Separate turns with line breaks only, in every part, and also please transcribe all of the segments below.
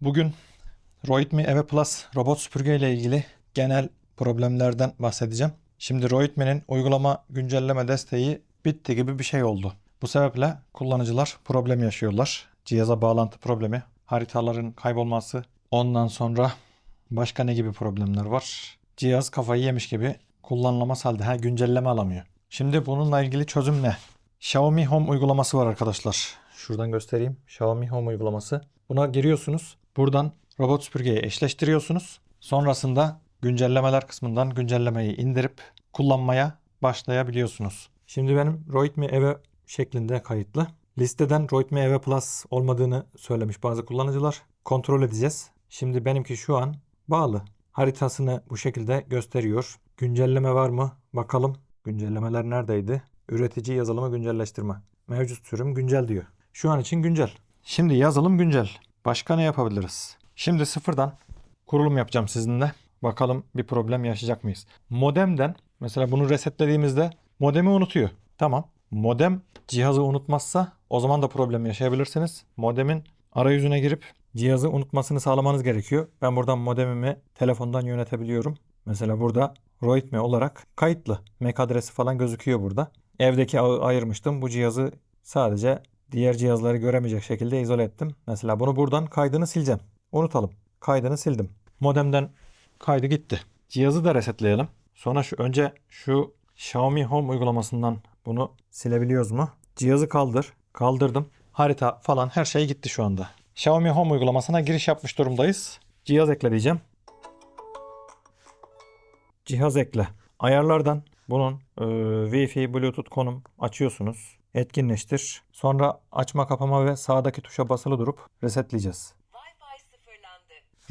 Bugün Roidme Eve Plus robot süpürge ile ilgili genel problemlerden bahsedeceğim. Şimdi Roidme'nin uygulama güncelleme desteği bitti gibi bir şey oldu. Bu sebeple kullanıcılar problem yaşıyorlar. Cihaza bağlantı problemi, haritaların kaybolması, ondan sonra başka ne gibi problemler var? Cihaz kafayı yemiş gibi kullanılamaz halde ha, güncelleme alamıyor. Şimdi bununla ilgili çözüm ne? Xiaomi Home uygulaması var arkadaşlar. Şuradan göstereyim. Xiaomi Home uygulaması. Buna giriyorsunuz. Buradan robot süpürgeyi eşleştiriyorsunuz. Sonrasında güncellemeler kısmından güncellemeyi indirip kullanmaya başlayabiliyorsunuz. Şimdi benim Roidme Eve şeklinde kayıtlı. Listeden Roidme Eve Plus olmadığını söylemiş bazı kullanıcılar. Kontrol edeceğiz. Şimdi benimki şu an bağlı. Haritasını bu şekilde gösteriyor. Güncelleme var mı? Bakalım. Güncellemeler neredeydi? Üretici yazılımı güncelleştirme. Mevcut sürüm güncel diyor. Şu an için güncel. Şimdi yazılım güncel. Başka ne yapabiliriz? Şimdi sıfırdan kurulum yapacağım sizinle. Bakalım bir problem yaşayacak mıyız? Modemden mesela bunu resetlediğimizde modemi unutuyor. Tamam. Modem cihazı unutmazsa o zaman da problem yaşayabilirsiniz. Modemin arayüzüne girip cihazı unutmasını sağlamanız gerekiyor. Ben buradan modemimi telefondan yönetebiliyorum. Mesela burada Roidme olarak kayıtlı. MAC adresi falan gözüküyor burada. Evdeki ağı ayırmıştım. Bu cihazı sadece diğer cihazları göremeyecek şekilde izole ettim. Mesela bunu buradan kaydını sileceğim. Unutalım. Kaydını sildim. Modemden kaydı gitti. Cihazı da resetleyelim. Sonra şu önce şu Xiaomi Home uygulamasından bunu silebiliyoruz mu? Cihazı kaldır. Kaldırdım. Harita falan her şey gitti şu anda. Xiaomi Home uygulamasına giriş yapmış durumdayız. Cihaz ekle diyeceğim. Cihaz ekle. Ayarlardan bunun e, Wi-Fi, Bluetooth konum açıyorsunuz. Etkinleştir. Sonra açma kapama ve sağdaki tuşa basılı durup resetleyeceğiz.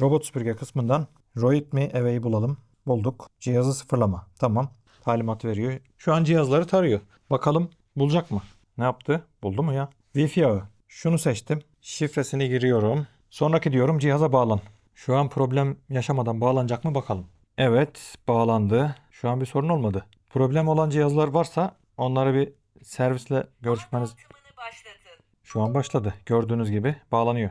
Robot süpürge kısmından Roidme Eve'yi bulalım. Bulduk. Cihazı sıfırlama. Tamam. Talimat veriyor. Şu an cihazları tarıyor. Bakalım bulacak mı? Ne yaptı? Buldu mu ya? Wi-Fi ağı. Şunu seçtim. Şifresini giriyorum. Sonraki diyorum cihaza bağlan. Şu an problem yaşamadan bağlanacak mı bakalım. Evet bağlandı. Şu an bir sorun olmadı. Problem olan cihazlar varsa onları bir servisle görüşmeniz şu an başladı. Gördüğünüz gibi bağlanıyor.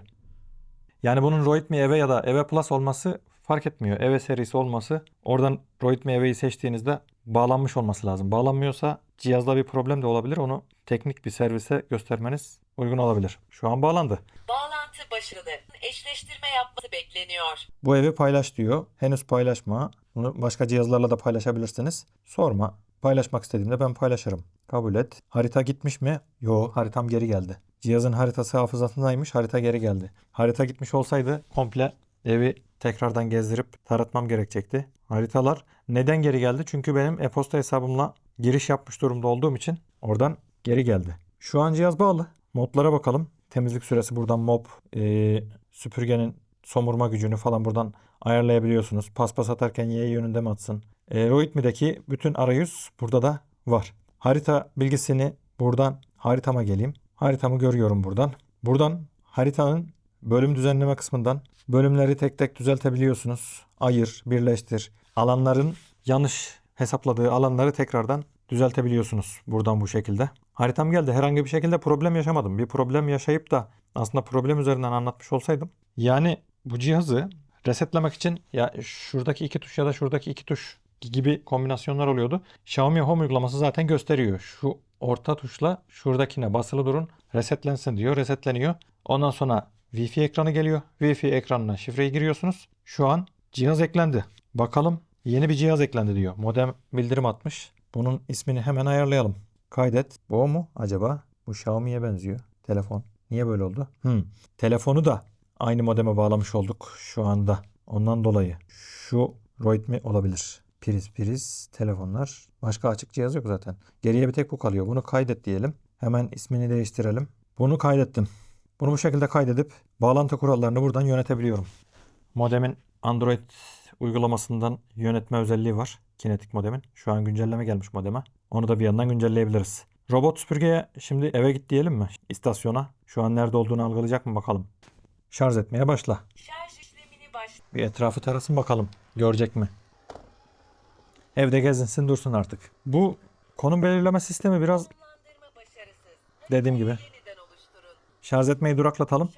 Yani bunun Roidme Eve ya da Eve Plus olması fark etmiyor. Eve serisi olması oradan Roidme Eve'yi seçtiğinizde bağlanmış olması lazım. Bağlanmıyorsa cihazda bir problem de olabilir. Onu teknik bir servise göstermeniz uygun olabilir. Şu an bağlandı.
Bağlantı başladı. Eşleştirme yapması bekleniyor.
Bu evi paylaş diyor. Henüz paylaşma. Bunu başka cihazlarla da paylaşabilirsiniz. Sorma. Paylaşmak istediğimde ben paylaşırım. Kabul et. Harita gitmiş mi? Yo, haritam geri geldi. Cihazın haritası hafızasındaymış, harita geri geldi. Harita gitmiş olsaydı komple evi tekrardan gezdirip taratmam gerekecekti. Haritalar neden geri geldi? Çünkü benim e-posta hesabımla giriş yapmış durumda olduğum için oradan geri geldi. Şu an cihaz bağlı. Modlara bakalım. Temizlik süresi buradan mop, ee, süpürgenin somurma gücünü falan buradan ayarlayabiliyorsunuz. Paspas atarken Y yönünde mi atsın? E, Roidme'deki bütün arayüz burada da var. Harita bilgisini buradan haritama geleyim. Haritamı görüyorum buradan. Buradan haritanın bölüm düzenleme kısmından bölümleri tek tek düzeltebiliyorsunuz. Ayır, birleştir. Alanların yanlış hesapladığı alanları tekrardan düzeltebiliyorsunuz buradan bu şekilde. Haritam geldi. Herhangi bir şekilde problem yaşamadım. Bir problem yaşayıp da aslında problem üzerinden anlatmış olsaydım. Yani bu cihazı resetlemek için ya şuradaki iki tuş ya da şuradaki iki tuş gibi kombinasyonlar oluyordu. Xiaomi Home uygulaması zaten gösteriyor. Şu orta tuşla şuradakine basılı durun. Resetlensin diyor. Resetleniyor. Ondan sonra Wi-Fi ekranı geliyor. Wi-Fi ekranına şifreyi giriyorsunuz. Şu an cihaz eklendi. Bakalım yeni bir cihaz eklendi diyor. Modem bildirim atmış. Bunun ismini hemen ayarlayalım. Kaydet. Bu mu acaba? Bu Xiaomi'ye benziyor. Telefon. Niye böyle oldu? Hmm. Telefonu da aynı modeme bağlamış olduk şu anda. Ondan dolayı. Şu Roid mi olabilir? Priz priz telefonlar. Başka açık cihaz yok zaten. Geriye bir tek bu kalıyor. Bunu kaydet diyelim. Hemen ismini değiştirelim. Bunu kaydettim. Bunu bu şekilde kaydedip bağlantı kurallarını buradan yönetebiliyorum. Modemin Android uygulamasından yönetme özelliği var. Kinetik modemin. Şu an güncelleme gelmiş modeme. Onu da bir yandan güncelleyebiliriz. Robot süpürgeye şimdi eve git diyelim mi? İstasyona. Şu an nerede olduğunu algılayacak mı bakalım. Şarj etmeye başla.
Şarj işlemini baş.
Bir etrafı tarasın bakalım. Görecek mi? Evde gezinsin dursun artık. Bu konum belirleme sistemi biraz dediğim gibi. Şarj etmeyi duraklatalım.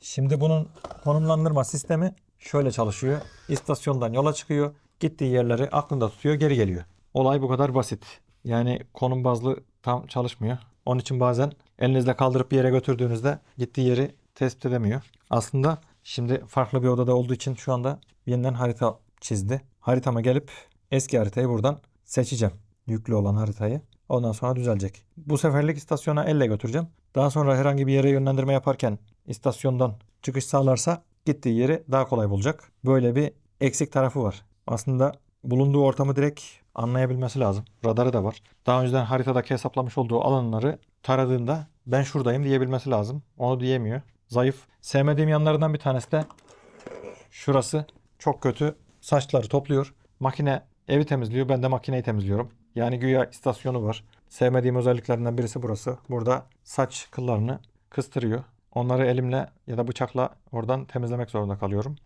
Şimdi bunun konumlandırma sistemi şöyle çalışıyor. İstasyondan yola çıkıyor. Gittiği yerleri aklında tutuyor, geri geliyor. Olay bu kadar basit. Yani konum bazlı tam çalışmıyor. Onun için bazen elinizle kaldırıp bir yere götürdüğünüzde gittiği yeri tespit edemiyor. Aslında şimdi farklı bir odada olduğu için şu anda yeniden harita çizdi. Haritama gelip eski haritayı buradan seçeceğim. Yüklü olan haritayı. Ondan sonra düzelecek. Bu seferlik istasyona elle götüreceğim. Daha sonra herhangi bir yere yönlendirme yaparken istasyondan çıkış sağlarsa gittiği yeri daha kolay bulacak. Böyle bir eksik tarafı var. Aslında bulunduğu ortamı direkt anlayabilmesi lazım. Radarı da var. Daha önceden haritadaki hesaplamış olduğu alanları taradığında ben şuradayım diyebilmesi lazım. Onu diyemiyor. Zayıf. Sevmediğim yanlarından bir tanesi de şurası çok kötü. Saçları topluyor. Makine evi temizliyor. Ben de makineyi temizliyorum. Yani güya istasyonu var. Sevmediğim özelliklerinden birisi burası. Burada saç kıllarını kıstırıyor. Onları elimle ya da bıçakla oradan temizlemek zorunda kalıyorum.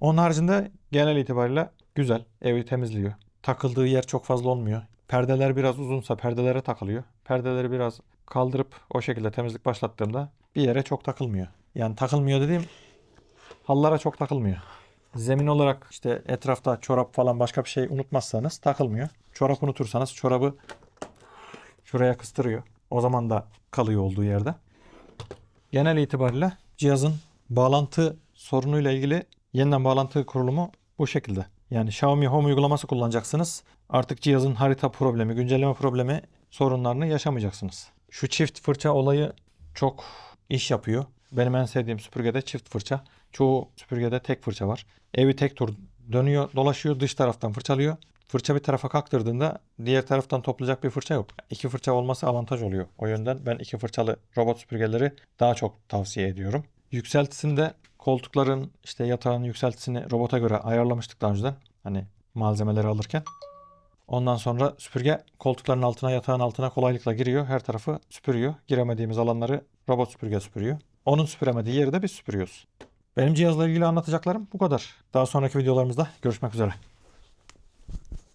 Onun haricinde genel itibariyle güzel. Evi temizliyor. Takıldığı yer çok fazla olmuyor. Perdeler biraz uzunsa perdelere takılıyor. Perdeleri biraz kaldırıp o şekilde temizlik başlattığımda bir yere çok takılmıyor. Yani takılmıyor dediğim hallara çok takılmıyor. Zemin olarak işte etrafta çorap falan başka bir şey unutmazsanız takılmıyor. Çorap unutursanız çorabı şuraya kıstırıyor. O zaman da kalıyor olduğu yerde. Genel itibariyle cihazın bağlantı sorunuyla ilgili yeniden bağlantı kurulumu bu şekilde. Yani Xiaomi Home uygulaması kullanacaksınız. Artık cihazın harita problemi, güncelleme problemi sorunlarını yaşamayacaksınız. Şu çift fırça olayı çok iş yapıyor. Benim en sevdiğim süpürgede çift fırça. Çoğu süpürgede tek fırça var. Evi tek tur dönüyor, dolaşıyor, dış taraftan fırçalıyor. Fırça bir tarafa kaktırdığında diğer taraftan toplayacak bir fırça yok. İki fırça olması avantaj oluyor. O yönden ben iki fırçalı robot süpürgeleri daha çok tavsiye ediyorum. Yükseltisini de koltukların işte yatağın yükseltisini robota göre ayarlamıştık daha önceden. Hani malzemeleri alırken. Ondan sonra süpürge koltukların altına yatağın altına kolaylıkla giriyor. Her tarafı süpürüyor. Giremediğimiz alanları robot süpürge süpürüyor. Onun süpüremediği yeri de biz süpürüyoruz. Benim cihazla ilgili anlatacaklarım bu kadar. Daha sonraki videolarımızda görüşmek üzere.